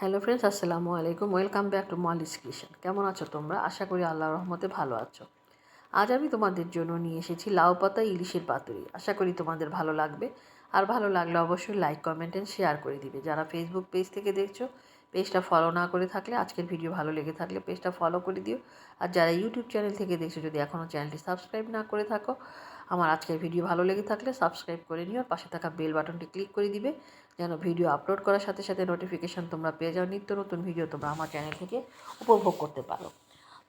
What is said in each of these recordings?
Hello friends, আসসালামু আলাইকুম। Welcome back to Moli's kitchen. কেমন আছো তোমরা? আশা করি আল্লাহর রহমতে ভালো আছো। আজ আমি তোমাদের জন্য নিয়ে এসেছি লাউ পাতা ইলিশের পাতুরি। আশা করি তোমাদের ভালো লাগবে। আর ভালো লাগলে অবশ্যই লাইক, কমেন্ট অ্যান্ড শেয়ার করে দিবে। যারা ফেসবুক পেজ থেকে দেখছ পেজটা ফলো না করে থাকলে, আজকের ভিডিও ভালো লেগে থাকলে পেজটা ফলো করে দিও। আর যারা ইউটিউব চ্যানেল থেকে দেখছ, যদি এখনও চ্যানেলটি সাবস্ক্রাইব না করে থাকো আমার আজকের ভিডিও ভালো লেগে থাকলে সাবস্ক্রাইব করে নিও পাশে থাকা বেল বাটনটি ক্লিক করে দিবে যেন ভিডিও আপলোড করার সাথে সাথে নোটিফিকেশান তোমরা পেয়ে যাও। নিত্য নতুন ভিডিও তোমরা আমার চ্যানেল থেকে উপভোগ করতে পারো।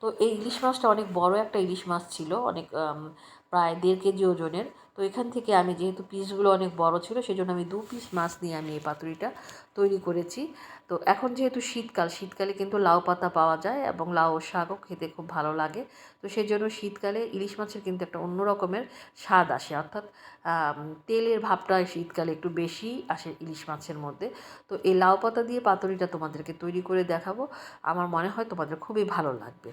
তো এই ইলিশ মাছটা অনেক বড় একটা ইলিশ মাছ ছিল। অনেক প্রায় দেড় কেজি ওজনের। তো এখান থেকে আমি যেহেতু পিসগুলো অনেক বড় ছিল সেই জন্য আমি দু পিস মাছ নিয়ে আমি এই পাতুরিটা তৈরি করেছি। তো এখন যেহেতু শীতকাল, শীতকালে কিন্তু লাউ পাতা পাওয়া যায় এবং লাউ শাকও খেতে খুব ভালো লাগে। তো সেই জন্য শীতকালে ইলিশ মাছের কিন্তু একটা অন্য রকমের স্বাদ আসে। অর্থাৎ তেলের ভাবটা শীতকালে একটু বেশি আসে ইলিশ মাছের মধ্যে। তো এই লাউ পাতা দিয়ে পাতুরিটা তোমাদেরকে তৈরি করে দেখাবো। আমার মনে হয় তোমাদের খুবই ভালো লাগবে।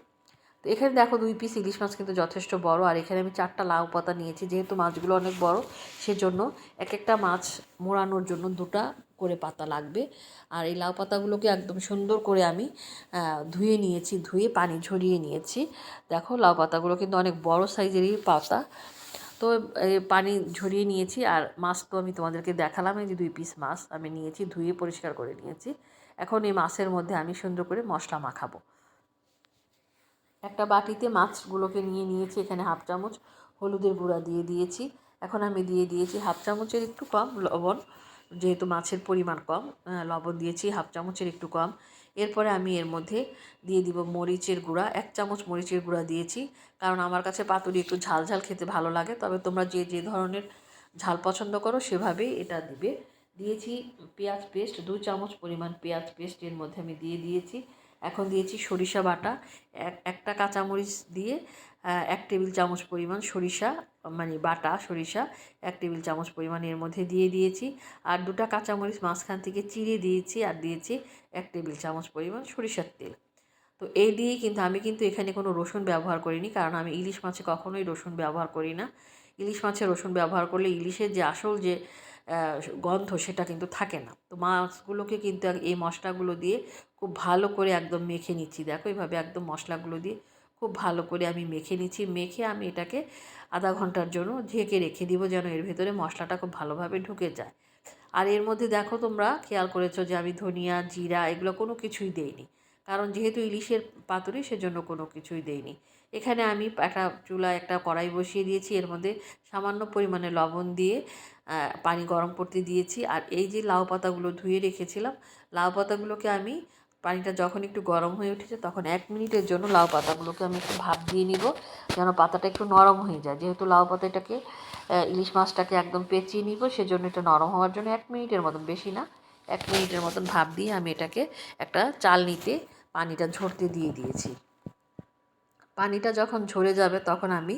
এখানে দেখো দুই পিস ইলিশ মাছ কিন্তু যথেষ্ট বড়, আর এখানে আমি চারটা লাউ পাতা নিয়েছি, যেহেতু মাছগুলো অনেক বড়, সেজন্য এক একটা মাছ মোড়ানোর জন্য দুটা করে পাতা লাগবে। আর এই লাউ পাতাগুলোকে একদম সুন্দর করে আমি ধুয়ে নিয়েছি, ধুয়ে পানি ঝরিয়ে নিয়েছি। দেখো লাউ পাতাগুলো কিন্তু অনেক বড় সাইজেরই পাতা। তো পানি ঝরিয়ে নিয়েছি, আর মাছ তো আমি তোমাদেরকে দেখালাম, এই যে দুই পিস মাছ আমি নিয়েছি, ধুয়ে পরিষ্কার করে নিয়েছি। এখন এই মাছের মধ্যে আমি সুন্দর করে মশলা মাখাবো। একটা বাটিতে মাছগুলোকে নিয়ে নিয়েছি, এখানে হাফ চামচ হলুদের গুঁড়া দিয়ে দিয়েছি। এখন আমি দিয়ে দিয়েছি হাফ চামচের একটু কম লবণ, যেহেতু মাছের পরিমাণ কম লবণ দিয়েছি হাফ চামচের একটু কম। এরপরে আমি এর মধ্যে দিয়ে দিব মরিচের গুঁড়া, এক চামচ মরিচের গুঁড়া দিয়েছি। কারণ আমার কাছে পাতুরি একটু ঝাল ঝাল খেতে ভালো লাগে, তবে তোমরা যে যে ধরনের ঝাল পছন্দ করো সেভাবেই এটা দিবে। দিয়েছি পেঁয়াজ পেস্ট, দু চামচ পরিমাণ পেঁয়াজ পেস্ট এর মধ্যে আমি দিয়ে দিয়েছি। এখন দিয়েছি সরিষা বাটা, এক, একটা কাঁচামরিচ দিয়ে এক টেবিল চামচ পরিমাণ সরিষা মানে বাটা, সরিষা, এক টেবিল চামচ পরিমাণ এর মধ্যে দিয়ে দিয়েছি। আর দুটা কাঁচামরিচ মাঝখান থেকে চিড়ে দিয়েছি আর দিয়েছি এক টেবিল চামচ পরিমাণ সরিষার তেল। তো এই দিয়েই কিন্তু আমি কিন্তু এখানে কোনো রসুন ব্যবহার করিনি, কারণ আমি ইলিশ মাছে কখনোই রসুন ব্যবহার করি না। ইলিশ মাছে রসুন ব্যবহার করলে ইলিশের যে আসল যে গন্ধ সেটা কিন্তু থাকে না। তো মাছগুলোকে কিন্তু এই মশলাগুলো দিয়ে খুব ভালো করে একদম মেখে নিচ্ছি। দেখো এইভাবে একদম মশলাগুলো দিয়ে খুব ভালো করে আমি মেখে নিচ্ছি। মেখে আমি এটাকে আধা ঘণ্টার জন্য ঢেকে রেখে দিব যেন এর ভেতরে মশলাটা খুব ভালোভাবে ঢুকে যায়। আর এর মধ্যে দেখো তোমরা খেয়াল করেছ যে আমি ধনিয়া, জিরা এগুলো কোনো কিছুই দেইনি। কারণ যেহেতু ইলিশের পাতুরি সেজন্য কোনো কিছুই দেইনি। এখানে আমি একটা চুলা একটা কড়াই বসিয়ে দিয়েছি। এর মধ্যে সামান্য পরিমাণে লবণ দিয়ে পানি গরম করতে দিয়েছি। আর এই যে লাউ পাতাগুলো ধুয়ে রেখেছিলাম, লাউ পাতাগুলোকে আমি পানিটা যখন একটু গরম হয়ে উঠেছে তখন এক মিনিটের জন্য লাউ পাতাগুলোকে আমি একটু ভাপ দিয়ে নিব যেন পাতাটা একটু নরম হয়ে যায়। যেহেতু লাউ পাতাটাকে ইলিশ মাছটাকে একদম পেঁচিয়ে নিব সেজন্য এটা নরম হওয়ার জন্য এক মিনিটের মতন, বেশি না, এক মিনিটের মতন ভাপ দিয়ে আমি এটাকে একটা চাল নিতে পানিটা ঝরতে দিয়ে দিয়েছি। পানিটা যখন ঝরে যাবে তখন আমি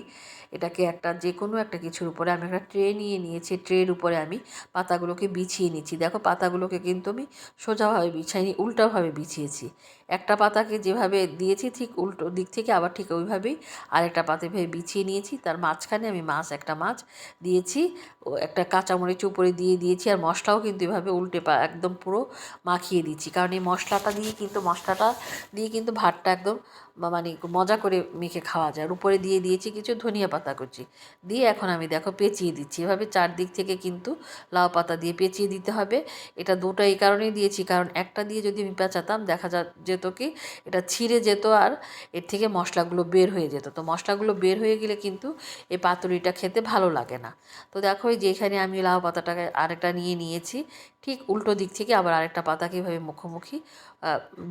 এটাকে একটা যে কোনো একটা কিছুর উপরে আমি একটা ট্রে নিয়ে নিয়েছি। ট্রের উপরে আমি পাতাগুলোকে বিছিয়ে নিচ্ছি। দেখো, পাতাগুলোকে কিন্তু আমি সোজাভাবে বিছাইনি, উল্টাভাবে বিছিয়েছি। একটা পাতাকে যেভাবে দিয়েছি ঠিক উল্টো দিক থেকে আবার ঠিক ওইভাবেই আরেকটা পাতে ভেবে বিছিয়ে নিয়েছি। তার মাঝখানে আমি মাছ, একটা মাছ দিয়েছি। ও একটা কাঁচামরিচ উপরে দিয়ে দিয়েছি আর মশলাও কিন্তু এভাবে উল্টে পা একদম পুরো মাখিয়ে দিচ্ছি কারণ এই মশলাটা দিয়ে কিন্তু, মশলাটা দিয়ে কিন্তু ভাতটা একদম মানে মজা করে মেখে খাওয়া যায়। আর উপরে দিয়ে দিয়েছি কিছু ধনিয়া পাতা কুচি। দিয়ে এখন আমি দেখো পেঁচিয়ে দিচ্ছি। এভাবে চারদিক থেকে কিন্তু লাউ পাতা দিয়ে পেঁচিয়ে দিতে হবে। এটা দুটো এই কারণেই দিয়েছি। কারণ একটা দিয়ে যদি আমি পেঁচাতাম দেখা যা যেত কি? এটা ছিঁড়ে যেত আর এর থেকে মশলাগুলো বের হয়ে যেত। তো মশলাগুলো বের হয়ে গেলে কিন্তু এই পাতুরিটা খেতে ভালো লাগে না। তো দেখো যে এখানে আমি লাউ পাতাটাকে আরেকটা নিয়ে নিয়েছি। ঠিক উল্টো দিক থেকে আবার আরেকটা পাতাকে এভাবে মুখোমুখি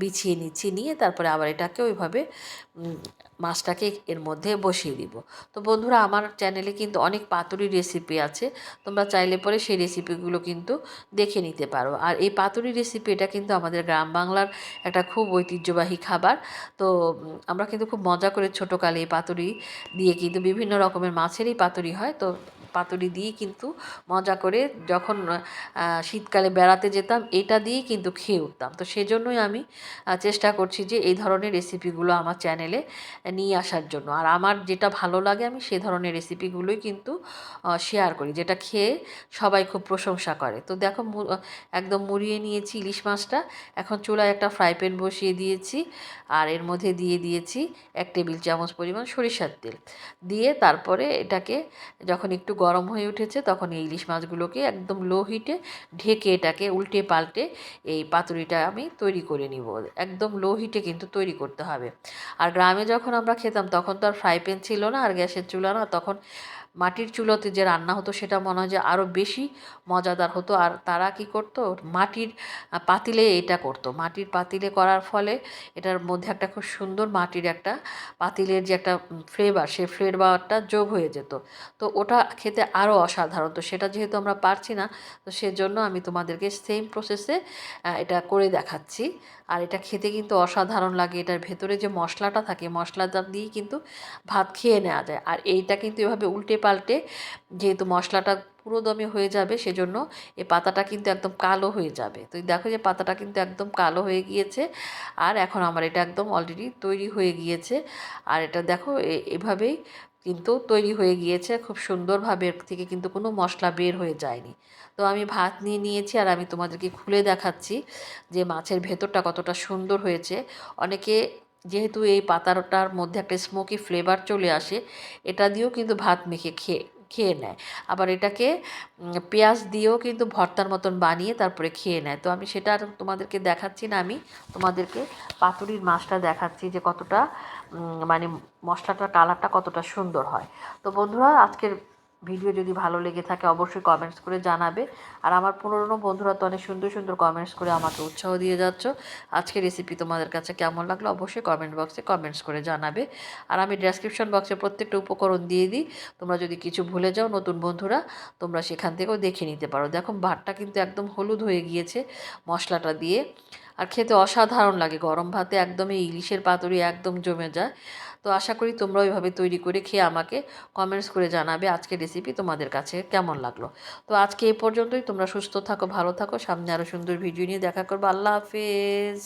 বিছিয়ে নিচ্ছি। নিয়ে তারপরে আবার এটাকে ওইভাবে মাছটাকে এর মধ্যে বসিয়ে দিব। তো বন্ধুরা আমার চ্যানেলে কিন্তু অনেক পাতুরি রেসিপি আছে। তোমরা চাইলে পরে সেই রেসিপিগুলো কিন্তু দেখে নিতে পারো। আর এই পাতুরি রেসিপি এটা কিন্তু আমাদের গ্রাম বাংলার একটা খুব ঐতিহ্যবাহী খাবার। তো আমরা কিন্তু খুব মজা করে ছোটোকালে এই পাতুরি দিয়ে কিন্তু বিভিন্ন রকমের মাছেরই পাতুরি হয়। তো পাতুরি দিয়েই কিন্তু মজা করে যখন শীতকালে বেড়াতে যেতাম, এটা দিয়েই কিন্তু খেয়ে উঠতাম। তো সেজন্যই আমি চেষ্টা করছি যে এই ধরনের রেসিপিগুলো আমার চ্যানেলে নিয়ে আসার জন্য। আর আমার যেটা ভালো লাগে আমি সে ধরনের রেসিপিগুলোই কিন্তু শেয়ার করি, যেটা খেয়ে সবাই খুব প্রশংসা করে। তো দেখো একদম মুড়িয়ে নিয়েছি ইলিশ মাছটা, এখন চুলায় একটা ফ্রাই প্যান বসিয়ে দিয়েছি, আর এর মধ্যে দিয়ে দিয়েছি এক টেবিল চামচ পরিমাণ সরিষার তেল। দিয়ে তারপরে এটাকে যখন একটু গরম হয়ে উঠেছে, তখন এই ইলিশ মাছগুলোকে একদম লো হিটে ঢেকে এটাকে উল্টে পাল্টে এই পাতুরিটা আমি তৈরি করে নিব। একদম লো হিটে কিন্তু তৈরি করতে হবে। আর গ্রামে যখন আমরা খেতাম, তখন তো আর ফ্রাই প্যান ছিল না, আর গ্যাসের চুলা না, তখন মাটির চুলোতে যে রান্না হতো সেটা মনে হয় যে আরও বেশি মজাদার হতো। আর তারা কি করতো? মাটির পাতিলে এটা করতো। মাটির পাতিলে করার ফলে এটার মধ্যে একটা খুব সুন্দর মাটির একটা পাতিলের যে একটা ফ্লেভার সেই ফ্লেভারটা যোগ হয়ে যেত। তো ওটা খেতে আরও অসাধারণ। তো সেটা যেহেতু আমরা পারছি না, তো সেজন্য আমি তোমাদেরকে সেম প্রসেসে এটা করে দেখাচ্ছি। আর এটা খেতে কিন্তু অসাধারণ লাগে। এটার ভেতরে যে মশলাটা থাকে, মশলাটা দিয়েই কিন্তু ভাত খেয়ে নেওয়া যায়। আর এইটা কিন্তু এভাবে উল্টে পাল্টে, যেহেতু মশলাটা পুরো দমে হয়ে যাবে সেজন্য এই পাতাটা কিন্তু একদম কালো হয়ে যাবে। তো দেখো যে পাতাটা কিন্তু একদম কালো হয়ে গিয়েছে আর এখন আমার এটা একদম অলরেডি তৈরি হয়ে গিয়েছে। আর এটা দেখো এভাবেই কিন্তু তৈরি হয়ে গিয়েছে, খুব সুন্দরভাবে এর থেকে কিন্তু কোনো মশলা বের হয়ে যায়নি। তো আমি ভাত নিয়ে নিয়েছি আর আমি তোমাদেরকে খুলে দেখাচ্ছি যে মাছের ভেতরটা কতটা সুন্দর হয়েছে। অনেকে যেহেতু এই পাতাটার মধ্যে একটা স্মোকি ফ্লেভার চলে আসে, এটা দিয়েও কিন্তু ভাত মেখে খেয়ে খেয়ে নেয়। আবার এটাকে পেঁয়াজ দিয়েও কিন্তু ভর্তার মতন বানিয়ে তারপরে খেয়ে নেয়। তো আমি সেটা আর তোমাদেরকে দেখাচ্ছি না আমি, তোমাদেরকে পাতুরির মাছটা দেখাচ্ছি যে কতটা মানে মশলাটার কালারটা কতটা সুন্দর হয়। তো বন্ধুরা, আজকের ভিডিও যদি ভালো লেগে থাকে, অবশ্যই কমেন্টস করে জানাবে। আর আমার পুরনো বন্ধুরা তো অনেক সুন্দর সুন্দর কমেন্টস করে আমাকে উৎসাহ দিয়ে যাচ্ছ। আজকে রেসিপি তোমাদের কাছে কেমন লাগল অবশ্যই কমেন্ট বক্সে কমেন্টস করে জানাবে। আর আমি ডেসক্রিপশন বক্সে প্রত্যেকটা উপকরণ দিয়ে দিই। তোমরা যদি কিছু ভুলে যাও, নতুন বন্ধুরা, তোমরা সেখান থেকেও দেখে নিতে পারো। দেখো, ভাতটা কিন্তু একদম হলুদ হয়ে গিয়েছে মশলাটা দিয়ে। আর খেতে অসাধারণ লাগে। গরম ভাতে একদমই ইলিশের পাতুরি একদম জমে যায়। তো আশা করি তোমরা ওইভাবে তৈরি করে খেয়ে আমাকে কমেন্টস করে জানাবে আজকে রেসিপি তোমাদের কাছে কেমন লাগল। তো আজকে এই পর্যন্তই। তোমরা সুস্থ থাকো, ভালো থাকো। সামনে আরও সুন্দর ভিডিও নিয়ে দেখা করব। আল্লাহ হাফেজ।